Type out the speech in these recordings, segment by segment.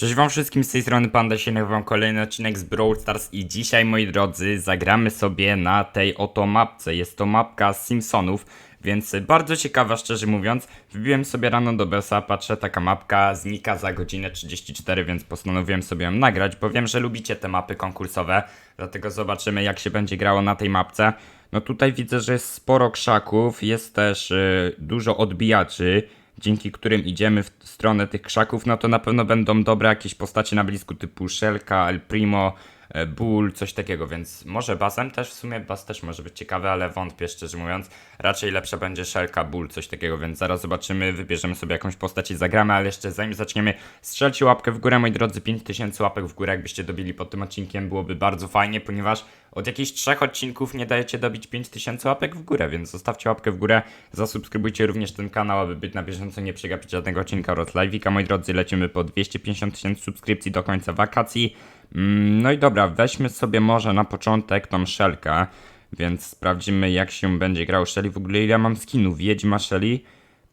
Cześć wam wszystkim, z tej strony Panda się nagrywam kolejny odcinek z Brawl Stars i dzisiaj moi drodzy zagramy sobie na tej oto mapce. Jest to mapka z Simpsonów, więc bardzo ciekawa szczerze mówiąc. Wbiłem sobie rano do Besa, patrzę taka mapka znika za godzinę 34, więc postanowiłem sobie ją nagrać, bo wiem, że lubicie te mapy konkursowe, dlatego zobaczymy jak się będzie grało na tej mapce. No tutaj widzę, że jest sporo krzaków, jest też y, dużo odbijaczy dzięki którym idziemy w stronę tych krzaków, no to na pewno będą dobre jakieś postacie na blisku typu Shelka, El Primo, e, Bull, coś takiego, więc może Basem też w sumie, Bas też może być ciekawy, ale wątpię szczerze mówiąc. Raczej lepsza będzie Shelka, Bull, coś takiego, więc zaraz zobaczymy, wybierzemy sobie jakąś postać i zagramy, ale jeszcze zanim zaczniemy, strzelcie łapkę w górę, moi drodzy, 5000 łapek w górę, jakbyście dobili pod tym odcinkiem, byłoby bardzo fajnie, ponieważ od jakichś trzech odcinków nie dajecie dobić 5000 łapek w górę, więc zostawcie łapkę w górę, zasubskrybujcie również ten kanał, aby być na bieżąco, nie przegapić żadnego odcinka oraz live'ika, moi drodzy, lecimy po 250 tysięcy subskrypcji do końca wakacji. Mm, No i dobra, weźmy sobie może na początek tą szelkę, więc sprawdzimy jak się będzie grał Shelly. W ogóle ile mam skinów? Wiedźma Shelly,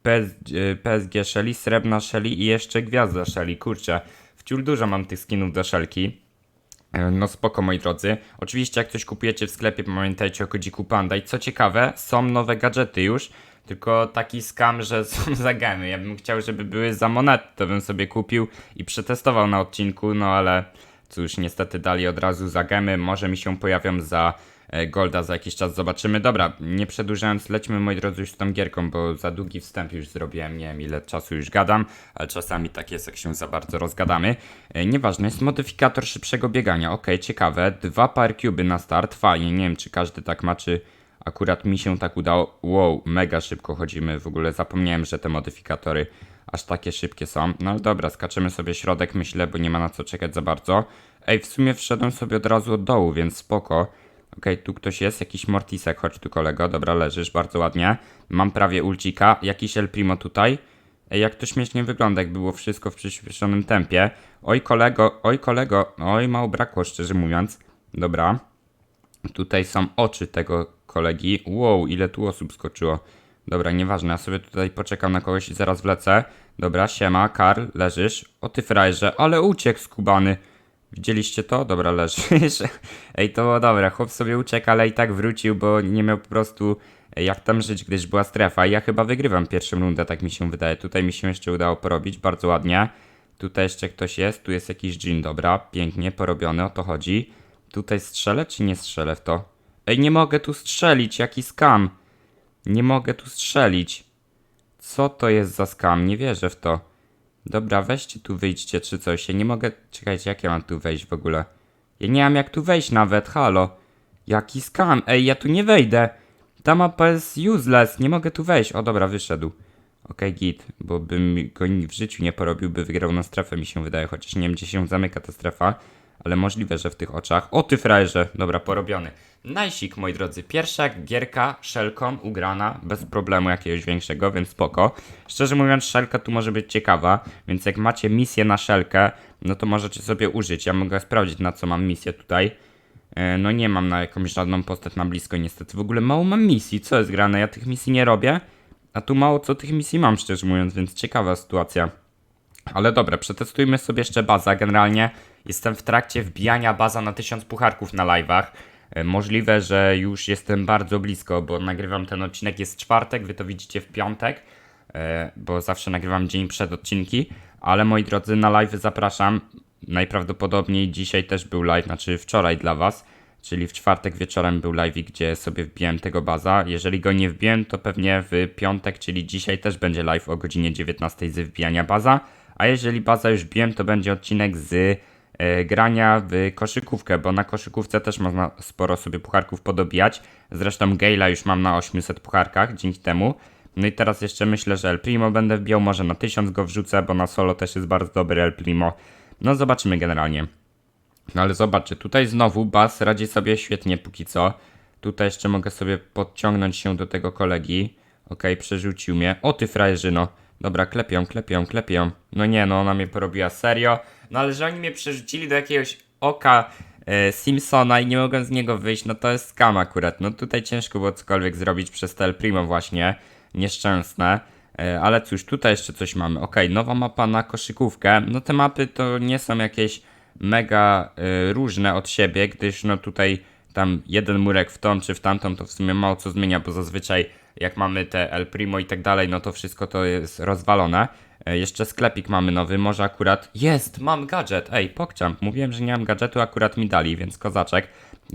PS, PSG Shelly, Srebrna Shelly i jeszcze Gwiazda Shelly. Kurczę, wciul dużo mam tych skinów do Shelki. E, No spoko moi drodzy. Oczywiście jak coś kupujecie w sklepie, pamiętajcie o kodziku Panda. I co ciekawe, są nowe gadżety już, tylko taki skam, że są za gemy. Ja bym chciał, żeby były za monety, to bym sobie kupił i przetestował na odcinku, no ale cóż, niestety dali od razu za gemy. Może mi się pojawią za Golda za jakiś czas, zobaczymy. Dobra, nie przedłużając, lećmy moi drodzy już z tą gierką, bo za długi wstęp już zrobiłem, nie wiem ile czasu już gadam, ale czasami tak jest, jak się za bardzo rozgadamy. E, Nieważne, jest modyfikator szybszego biegania, ok, ciekawe. Dwa par cuby na start, fajnie, nie wiem czy każdy tak ma, czy akurat mi się tak udało. Wow, mega szybko chodzimy, w ogóle zapomniałem, że te modyfikatory aż takie szybkie są. No ale dobra, skaczemy sobie środek, myślę, bo nie ma na co czekać za bardzo. Ej, w sumie wszedłem sobie od razu od dołu, więc spoko. Okej, tu ktoś jest, jakiś Mortisek, chodź tu kolego, dobra, leżysz, bardzo ładnie. Mam prawie ulcika, jakiś El Primo tutaj. Ej, jak to śmiesznie wygląda, jak było wszystko w przyspieszonym tempie. Oj kolego, oj kolego, oj mało brakło, szczerze mówiąc. Dobra. Tutaj są oczy tego kolegi. Wow, ile tu osób skoczyło. Dobra, nieważne, ja sobie tutaj poczekam na kogoś i zaraz wlecę. Dobra, siema, Karl, leżysz. O ty frajerze, ale uciekł skubany. Widzieliście to? Dobra, leżysz. Ej, to dobre, chłop sobie uciekł, ale i tak wrócił, bo nie miał po prostu e, jak tam żyć, gdyż była strefa. Ja chyba wygrywam pierwszą rundę, tak mi się wydaje. Tutaj mi się jeszcze udało porobić, bardzo ładnie. Tutaj jeszcze ktoś jest, tu jest jakiś dżin, dobra, pięknie porobiony, o to chodzi. Tutaj strzelę czy nie strzelę w to? Ej, nie mogę tu strzelić, jaki skam. Nie mogę tu strzelić. Co to jest za skam? Nie wierzę w to. Dobra, weźcie tu, wyjdźcie czy coś. Ja nie mogę... Czekajcie, jak ja mam tu wejść w ogóle? Ja nie mam jak tu wejść nawet, halo. Jaki skam? Ej, ja tu nie wejdę. Ta mapa jest useless, nie mogę tu wejść. O, dobra, wyszedł. Okej, git, bo bym go w życiu nie porobił, by wygrał na strefę, mi się wydaje. Chociaż nie wiem, gdzie się zamyka ta strefa. Ale możliwe, że w tych oczach. O ty frajerze! Dobra, porobiony. Najsik, moi drodzy. Pierwsza gierka szelką ugrana, bez problemu jakiegoś większego, więc spoko. Szczerze mówiąc, szelka tu może być ciekawa, więc jak macie misję na szelkę, no to możecie sobie użyć. Ja mogę sprawdzić, na co mam misję tutaj. E, No nie mam na jakąś żadną postać na blisko niestety. W ogóle mało mam misji. Co jest grane? Ja tych misji nie robię, a tu mało co tych misji mam, szczerze mówiąc, więc ciekawa sytuacja. Ale dobra, przetestujmy sobie jeszcze baza. Generalnie jestem w trakcie wbijania baza na 1000 pucharków na live'ach. E, Możliwe, że już jestem bardzo blisko, bo nagrywam ten odcinek jest czwartek, wy to widzicie w piątek, e, bo zawsze nagrywam dzień przed odcinki. Ale moi drodzy, na live zapraszam. Najprawdopodobniej dzisiaj też był live, znaczy wczoraj dla was. Czyli w czwartek wieczorem był live, gdzie sobie wbiłem tego baza. Jeżeli go nie wbiłem, to pewnie w piątek, czyli dzisiaj też będzie live o godzinie 19 z wbijania baza. A jeżeli baza już wbiłem, to będzie odcinek z e, grania w koszykówkę, bo na koszykówce też można sporo sobie pucharków podobijać. Zresztą Gale'a już mam na 800 pucharkach dzięki temu. No i teraz jeszcze myślę, że El Primo będę wbijał, może na 1000 go wrzucę, bo na solo też jest bardzo dobry El Primo. No zobaczymy generalnie. No ale zobaczcie, tutaj znowu Bas radzi sobie świetnie póki co. Tutaj jeszcze mogę sobie podciągnąć się do tego kolegi. Okej, przerzucił mnie. O ty frajerzyno. Dobra, klepią, klepią, klepią. No nie, no ona mnie porobiła serio. No ale że oni mnie przerzucili do jakiegoś oka e, Simpsona i nie mogą z niego wyjść, no to jest skam akurat. No tutaj ciężko było cokolwiek zrobić przez Tel Primo właśnie. Nieszczęsne. E, Ale cóż, tutaj jeszcze coś mamy. Okej, nowa mapa na koszykówkę. No te mapy to nie są jakieś mega e, różne od siebie, gdyż no tutaj tam jeden murek w tą czy w tamtą to w sumie mało co zmienia, bo zazwyczaj jak mamy te El Primo i tak dalej, no to wszystko to jest rozwalone. E, Jeszcze sklepik mamy nowy, może akurat... Jest, mam gadżet! Ej, pokczamp, mówiłem, że nie mam gadżetu, akurat mi dali, więc kozaczek.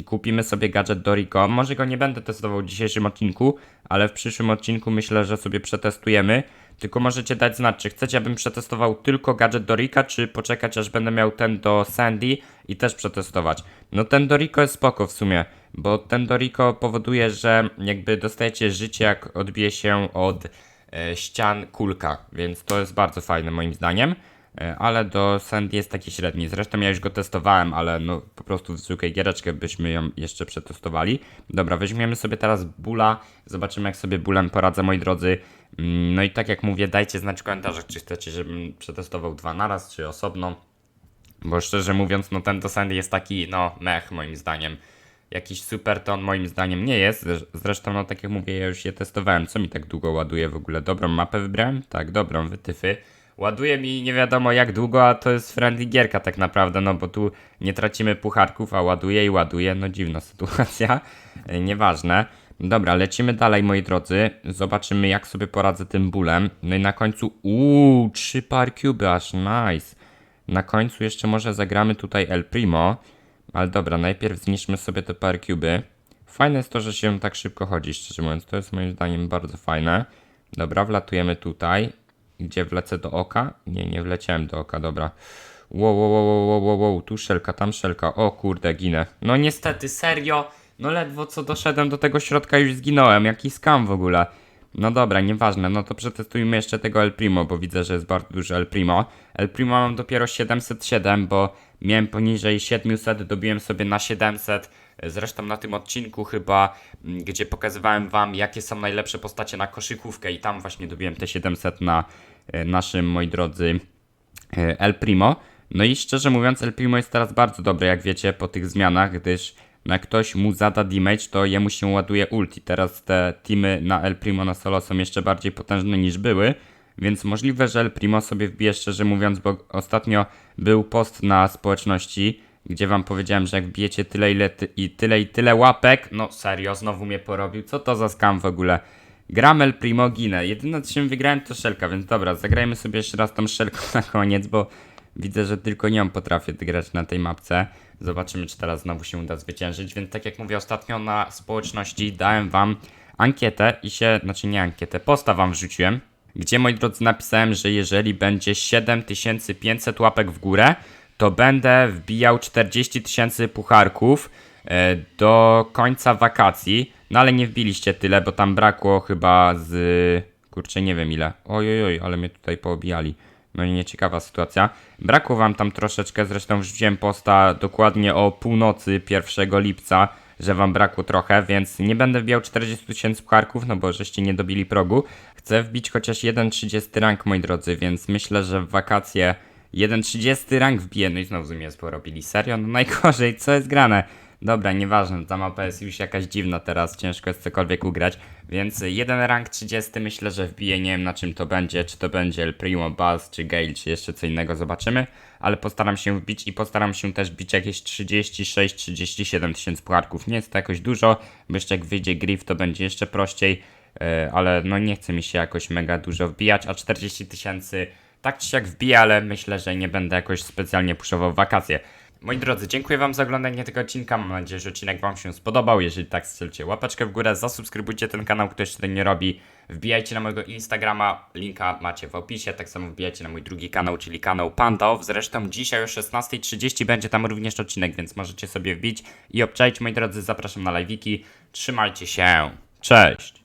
Kupimy sobie gadżet do Rico. Może go nie będę testował w dzisiejszym odcinku, ale w przyszłym odcinku myślę, że sobie przetestujemy. Tylko możecie dać znać, czy chcecie, abym przetestował tylko gadżet do Rika, czy poczekać, aż będę miał ten do Sandy i też przetestować. No ten do Rico jest spoko w sumie, bo ten do Rico powoduje, że jakby dostajecie życie, jak odbije się od e, ścian kulka, więc to jest bardzo fajne moim zdaniem. E, Ale do Sandy jest taki średni. Zresztą ja już go testowałem, ale no po prostu w zwykłej giereczkę byśmy ją jeszcze przetestowali. Dobra, weźmiemy sobie teraz Bula. Zobaczymy jak sobie Bulem poradzę, moi drodzy. Mm, No i tak jak mówię, dajcie znać w komentarzach, czy chcecie, żebym przetestował dwa naraz, czy osobno. Bo szczerze mówiąc, no ten do Sandy jest taki, no mech moim zdaniem. Jakiś super to on moim zdaniem nie jest. Zresz- Zresztą, no tak jak mówię, ja już je testowałem. Co mi tak długo ładuje w ogóle? Dobrą mapę wybrałem? Tak, dobrą, wytyfy. Ładuje mi nie wiadomo jak długo, a to jest friendly gierka tak naprawdę, no bo tu nie tracimy pucharków, a ładuje i ładuje. No dziwna sytuacja. E, Nieważne. Dobra, lecimy dalej, moi drodzy. Zobaczymy, jak sobie poradzę tym bólem. No i na końcu, uuu, trzy par cube, aż nice. Na końcu jeszcze może zagramy tutaj El Primo. Ale dobra, najpierw zniszczmy sobie te par cuby. Fajne jest to, że się tak szybko chodzi, szczerze mówiąc. To jest moim zdaniem bardzo fajne. Dobra, wlatujemy tutaj. Gdzie wlecę do oka? Nie, nie wleciałem do oka, dobra. Wow, wow, wow, wow, wow, wow, tu szelka, tam szelka. O kurde, ginę. No niestety, serio. No ledwo co doszedłem do tego środka już zginąłem. Jaki skam w ogóle. No dobra, nieważne, no to przetestujmy jeszcze tego El Primo, bo widzę, że jest bardzo dużo El Primo. El Primo mam dopiero 707, bo miałem poniżej 700, dobiłem sobie na 700. Zresztą na tym odcinku chyba, m, gdzie pokazywałem wam, jakie są najlepsze postacie na koszykówkę i tam właśnie dobiłem te 700 na e, naszym, moi drodzy, e, El Primo. No i szczerze mówiąc, El Primo jest teraz bardzo dobry, jak wiecie, po tych zmianach, gdyż jak ktoś mu zada damage, to jemu się ładuje ulti. Teraz te teamy na El Primo na solo są jeszcze bardziej potężne niż były, więc możliwe, że El Primo sobie wbije, szczerze mówiąc, bo ostatnio był post na społeczności, gdzie wam powiedziałem, że jak wbijecie tyle, ile ty, i tyle i tyle łapek, no serio, znowu mnie porobił, co to za skam w ogóle? Gram El Primo, ginę. Jedyne co czym wygrałem to szelka, więc dobra, zagrajmy sobie jeszcze raz tą szelką na koniec, bo widzę, że tylko nią potrafię grać na tej mapce. Zobaczymy, czy teraz znowu się uda zwyciężyć. Więc tak jak mówię, ostatnio na społeczności dałem wam ankietę i się, znaczy nie ankietę, posta wam wrzuciłem, gdzie moi drodzy napisałem, że jeżeli będzie 7500 łapek w górę, to będę wbijał 40 tysięcy pucharków e, do końca wakacji. No ale nie wbiliście tyle, bo tam brakło chyba z... Kurczę, nie wiem ile. Oj, oj, ale mnie tutaj poobijali. No i nieciekawa sytuacja. Brakło wam tam troszeczkę, zresztą wrzuciłem posta dokładnie o północy 1 lipca, że wam brakło trochę, więc nie będę wbijał 40 tysięcy pucharków, no bo żeście nie dobili progu. Chcę wbić chociaż 1,30 rank, moi drodzy, więc myślę, że w wakacje 1,30 rank wbiję. No i znowu mnie porobili. Serio? No najgorzej, co jest grane? Dobra, nieważne, ta mapa jest już jakaś dziwna teraz, ciężko jest cokolwiek ugrać, więc jeden rank 30 myślę, że wbije, nie wiem na czym to będzie, czy to będzie El Primo, Buzz, czy Gale, czy jeszcze co innego, zobaczymy, ale postaram się wbić i postaram się też bić jakieś 36-37 tysięcy pucharków, nie jest to jakoś dużo, bo jeszcze jak wyjdzie Griff to będzie jeszcze prościej, e, ale no nie chce mi się jakoś mega dużo wbijać, a 40 tysięcy tak czy siak wbiję, ale myślę, że nie będę jakoś specjalnie puszował wakacje. Moi drodzy, dziękuję wam za oglądanie tego odcinka. Mam nadzieję, że odcinek wam się spodobał. Jeżeli tak, strzelcie łapeczkę w górę, zasubskrybujcie ten kanał, kto jeszcze tego nie robi. Wbijajcie na mojego Instagrama, linka macie w opisie. Tak samo wbijajcie na mój drugi kanał, czyli kanał Pandow. Zresztą dzisiaj o 16.30 będzie tam również odcinek, więc możecie sobie wbić i obczaić. Moi drodzy, zapraszam na live'iki. Trzymajcie się. Cześć!